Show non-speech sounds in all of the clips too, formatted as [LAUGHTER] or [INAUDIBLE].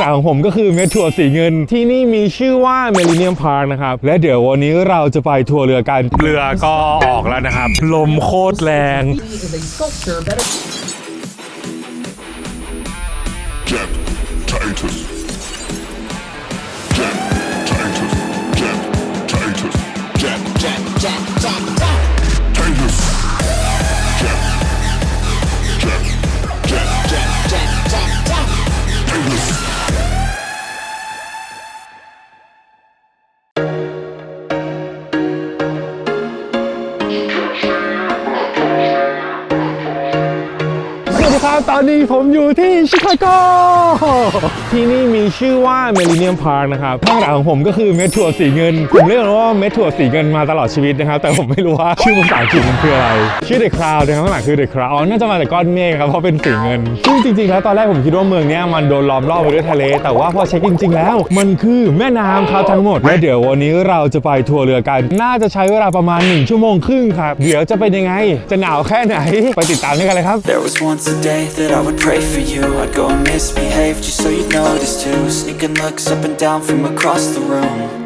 หลังของผมก็คือเมทัวร์สีเงิน ที่นี่มีชื่อว่าเมลิเนียมพาร์คนะครับ และเดี๋ยววันนี้เราจะไปทัวร์เรือกัน เรือก็ออกแล้วนะครับ ลมโคตรแรง is a sculpture that Jet Titus. ครับ ตอนนี้ผมอยู่ที่ชิคาโก ที่นี่มีชื่อว่าเมลิเนียมพาร์คนะครับข้างหลังของผมก็คือเมทัวร์สีเงิน ผมเรียกมันว่าเมทัวร์สีเงินมาตลอดชีวิตนะครับ แต่ผมไม่รู้ว่าชื่อภาษาอังกฤษมันคืออะไร ชื่อเดอะคราวนะครับข้างหลังคือเดอะคราวอ๋อน่าจะมาจากก้อนเมฆครับ เพราะเป็นสีเงิน ซึ่งจริงๆ แล้วตอนแรกผมคิดว่าเมืองนี้มันโดนล้อมรอบไปด้วยทะเล แต่ว่าพอเช็คจริง ๆ แล้ว มันคือแม่น้ำครับทั้งหมดและเดี๋ยววันนี้เราจะไปทัวร์เรือกัน น่าจะใช้เวลาประมาณ1ชั่วโมงครึ่งครับเดี๋ยวจะเป็นยังไง จะหนาวแค่ไหนไปติดตามด้วยกันเลยครับ Day that I would pray for you. I'd go and misbehave just so you'd notice too. Sneaking looks up and down from across the room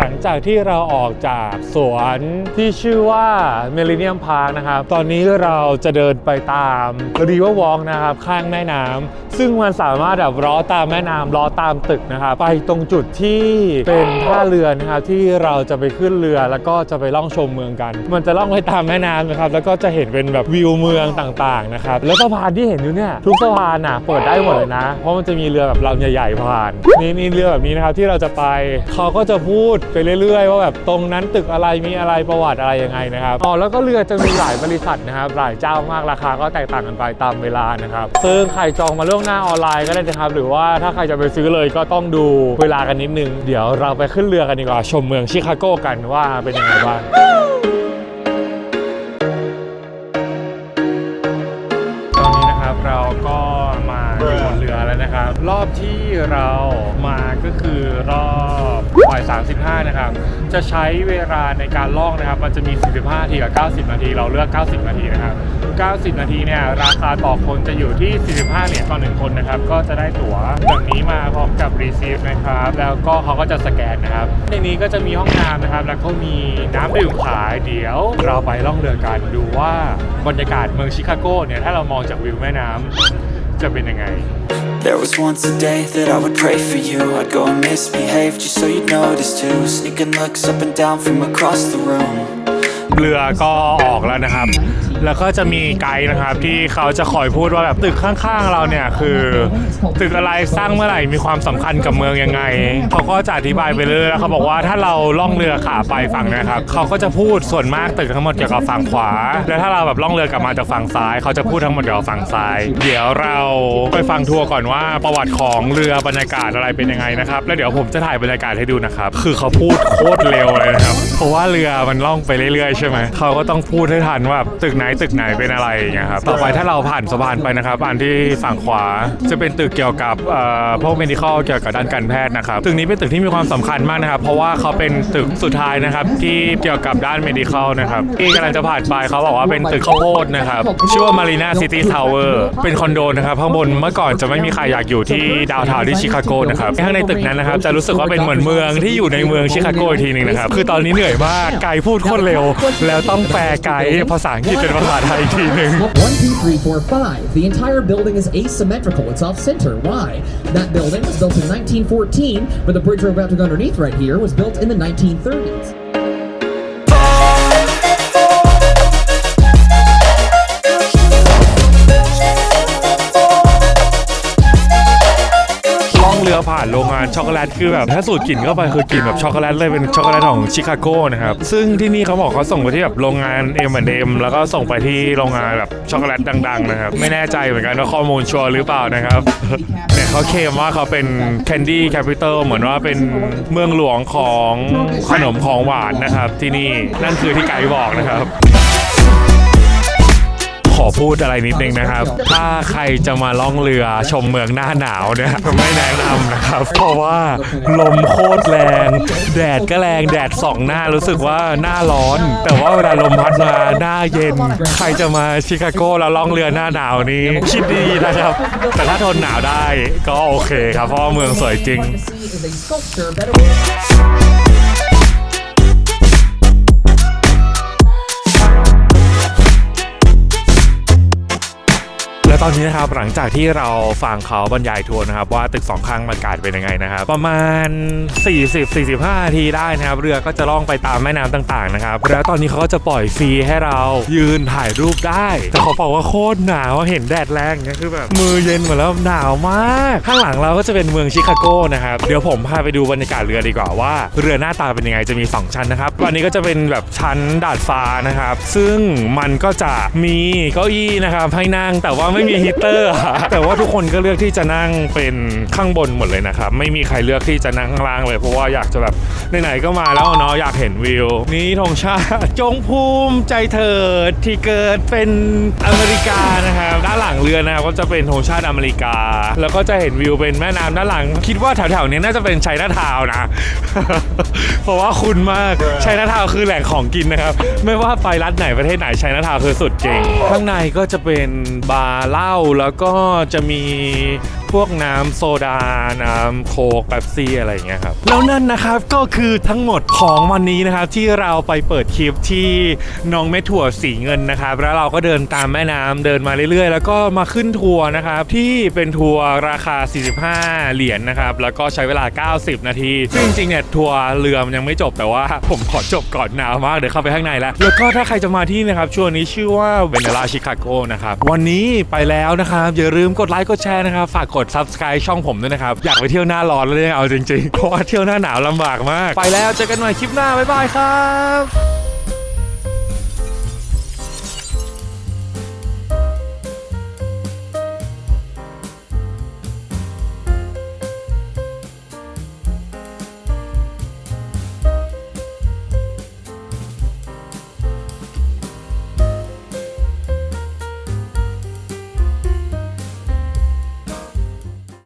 หลังจากที่เราออกจากสวนที่ชื่อว่าเมลิเนียมพาร์คนะครับ ตอนนี้เราจะเดินไปตามรีเวอร์วอล์กนะครับ ข้างแม่น้ำซึ่งมันสามารถแบบล้อตามแม่น้ำล้อตามตึกนะครับ ไปตรงจุดที่เป็นท่าเรือนะครับที่เราจะไปขึ้นเรือแล้วก็จะไปล่องชมเมืองกัน มันจะล่องไปตามแม่น้ำนะครับแล้วก็จะเห็นเป็นแบบวิวเมืองต่างๆนะครับแล้วสะพานที่เห็นอยู่เนี่ยทุกสะพานอะเปิดได้หมดเลยนะ เพราะมันจะมีเรือแบบลำใหญ่ๆผ่านนี่นี่เรือแบบนี้นะครับที่เราจะไปเขาก็จะพูดไปเรื่อยๆว่าแบบตรงนั้นตึกอะไรมีอะไรประวัติอะไรยังไงนะครับอ๋อแล้วก็เรือจะมีหลายบริษัทนะครับหลายเจ้ามากราคาก็แตกต่างกันไปตามเวลานะครับซึ่งใครจองมาล่วงหน้าออนไลน์ก็ได้นะครับหรือว่าถ้าใครจะไปซื้อเลยก็ต้องดูเวลากันนิดนึง เดี๋ยวเราไปขึ้นเรือกันดีกว่าชมเมืองชิคาโกกันว่าเป็นยังไงบ้าง รอบที่เรามาก็คือรอบบ่าย35 นะครับ จะใช้เวลาในการล่องนะครับ มันจะมี 45นาทีกับ 90 นาที เราเลือก 90 นาทีนะครับ 90 นาทีเนี่ยราคาต่อคนจะอยู่ที่ 45 เหรียญต่อหนึ่งคนนะครับ ก็จะได้ตั๋วแบบนี้มาพร้อมกับรีซีฟนะครับ แล้วก็เขาก็จะสแกนนะครับ ในนี้ก็จะมีห้องน้ำนะครับ แล้วก็มีน้ำดื่มขายเดี๋ยว เราไปล่องเรือกันดูว่าบรรยากาศเมืองชิคาโกเนี่ยถ้าเรามองจากวิวแม่น้ำจะเป็นยังไง There was once a day that I would pray for you I'd go and misbehave just so you'd notice too Sneaking looks up and down from across the room เรือก็ออกแล้วนะครับ แล้วก็จะมีไกด์นะครับที่เขาจะคอยพูดว่าแบบตึกข้างๆเราเนี่ยคือตึกอะไรสร้างเมื่อไหร่มีความสำคัญกับเมืองยังไงเขาก็จะอธิบายไปเรื่อยแล้วเขาบอกว่าถ้าเราล่องเรือขาไปฝั่งนะครับเขาก็จะพูดส่วนมากตึกทั้งหมดเกี่ยวกับฝั่งขวา แล้วถ้าเราแบบล่องเรือกลับมาจากฝั่งซ้าย เขาจะพูดทั้งหมดเกี่ยวกับฝั่งซ้าย เดี๋ยวเราไปฟังทัวร์ก่อนว่าประวัติของเรือบรรยากาศอะไรเป็นยังไงนะครับ แล้วเดี๋ยวผมจะถ่ายบรรยากาศให้ดูนะครับ คือเขาพูดโคตรเร็วเลยนะครับ เพราะว่าเรือมันล่องไปเรื่อยๆใช่ไหมเขาก็ต้องพูดให้ทันว่าตึกไหนตึกไหนเป็นอะไรอย่างเงี้ยครับต่อไปถ้าเราผ่านสะพานไปนะครับ อันที่ฝั่งขวาจะเป็นตึกเกี่ยวกับเอ่อพวก medical เกี่ยวกับด้านการแพทย์นะครับตึกนี้เป็นตึกที่มีความสำคัญมากนะครับ เพราะว่าเขาเป็นตึกสุดท้ายนะครับที่เกี่ยวกับด้าน medical นะครับที่กำลังจะผ่านไปเขาบอกว่าเป็นตึกข้าวโพดนะครับชื่อว่า Marina City Tower เป็นคอนโดนะครับข้างบนเมื่อก่อนจะไม่มีใครอยากอยู่ที่ดาวน์ทาวน์ที่ชิคาโกนะครับข้างในตึกนั้นนะครับจะรู้สึกว่าเป็นเหมือนเมืองที่อยู่ในเมืองชิคาโกอีกทีหนึงนะครับคือตอนนี้เหนื่อยมากไกด์พูดโคตรเร็ว แล้วต้องแปลไกด์ภาษาอังกฤษเป็นภาษาไทยอีกทีหนึง [LAUGHS] One, two, three, four, five. The entire building is asymmetrical. It's off center. Why? That building was built in 1914, but the bridge we're about to go underneath right here was built in the 1930s. เรือผ่านโรงงานช็อกโกแลตคือแบบถ้าสูตรกลิ่นเข้าไปคือกลิ่นแบบช็อกโกแลตเลยเป็นช็อกโกแลตของชิคาโกนะครับซึ่งที่นี่เขาบอกเขาส่งไปที่แบบโรงงาน M&M แล้วก็ส่งไปที่โรงงานแบบช็อกโกแลตดังๆนะครับไม่แน่ใจเหมือนกันว่าข้อมูลชัวร์หรือเปล่านะครับเนี่ยเขาเคลมว่าเขาเป็น Candy Capital เหมือนว่าเป็นเมืองหลวงของขนมของหวานนะครับที่นี่นั่นคือที่ไกด์บอกนะครับ ขอพูดอะไรนิดนึงนะครับ ถ้าใครจะมาล่องเรือชมเมืองหน้าหนาวเนี่ยไม่แนะนำนะครับ เพราะว่าลมโคตรแรง แดดก็แรงแดดส่องหน้ารู้สึกว่าหน้าร้อน แต่ว่าเวลาลมพัดมาหน้าเย็น ใครจะมาชิคาโกแล้วล่องเรือหน้าหนาวนี้คิดดีนะครับ แต่ถ้าทนหนาวได้ก็โอเคครับเพราะว่าเมืองสวยจริง is a sculpture better. และตอนนี้นะครับหลังจากที่เราฟังเขาบรรยายทัวร์นะครับว่าตึกสองข้างบรรยากาศเป็นยังไงนะครับประมาณ 40-45นาทีได้นะครับเรือก็จะล่องไปตามแม่น้ำต่างๆนะครับแล้วตอนนี้เขาก็จะปล่อยฟรีให้เรายืนถ่ายรูปได้แต่เขาบอกว่าโคตรหนาวเห็นแดดแรงเนี่ยคือแบบมือเย็นหมดแล้วหนาวมาก ข้างหลังเราก็จะเป็นเมืองชิคาโกนะครับเดี๋ยวผมพาไปดูบรรยากาศเรือดีกว่าว่า เรือหน้าตาเป็นยังไงจะมี 2 ชั้นนะครับวันนี้ก็จะเป็นแบบชั้นดาดฟ้านะครับ ซึ่งมันก็จะมีเก้าอี้นะครับให้นั่งแต่ว่าไม่มีฮีเตอร์อะแต่ว่าทุกคนก็เลือกที่จะนั่งเป็นข้างบนหมดเลยนะครับไม่มีใครเลือกที่จะนั่งข้างล่างเลยเพราะว่าอยากจะแบบไหนๆก็มาแล้วเนาะอยากเห็นวิว นี่ธงชาติจงภูมิใจเถิดที่เกิดเป็นอเมริกานะครับด้านหลังเรือนะครับก็จะเป็นธงชาติอเมริกา แล้วก็จะเห็นวิวเป็นแม่น้ำด้านหลัง คิดว่าแถวๆนี้น่าจะเป็นไชน่าทาวนะ เพราะว่าคุณมากไชน่าทาวคือแหล่งของกินนะครับ ไม่ว่าไปรัฐไหนประเทศไหนไชน่าทาวคือสุดจริง ข้างในก็จะเป็นบาร์เหล้าแล้วก็จะมี พวกน้ำโซดา น้ำโค้กแป๊บซี่อะไรอย่างเงี้ยครับ แล้วนั่นนะครับก็คือทั้งหมดของวันนี้นะครับ ที่เราไปเปิดคลิปที่น้องเม็ดถั่วสีเงินนะครับ แล้วเราก็เดินตามแม่น้ำเดินมาเรื่อยๆ แล้วก็มาขึ้นทัวร์นะครับ ที่เป็นทัวร์ราคา 45 เหรียญนะครับ แล้วก็ใช้เวลา 90 นาทีซึ่งจริงๆเนี่ยทัวร์เรือมันยังไม่จบแต่ว่าผมขอจบก่อนหนาวมากเดี๋ยวเข้าไปข้างในแล้วแล้วก็ถ้าใครจะมาที่นะครับช่วงนี้ชื่อว่าเวเนลาชิคาโกนะครับวันนี้ไปแล้วนะครับอย่าลืมกดไลค์กดแชร์นะครับฝากกด subscribe ช่องผมด้วยนะครับ อยากไปเที่ยวหน้าร้อนเลยเอาจริงๆ เพราะว่าเที่ยวหน้าหนาวลำบากมาก ไปแล้วเจอกันใหม่คลิปหน้า บ๊ายบายครับ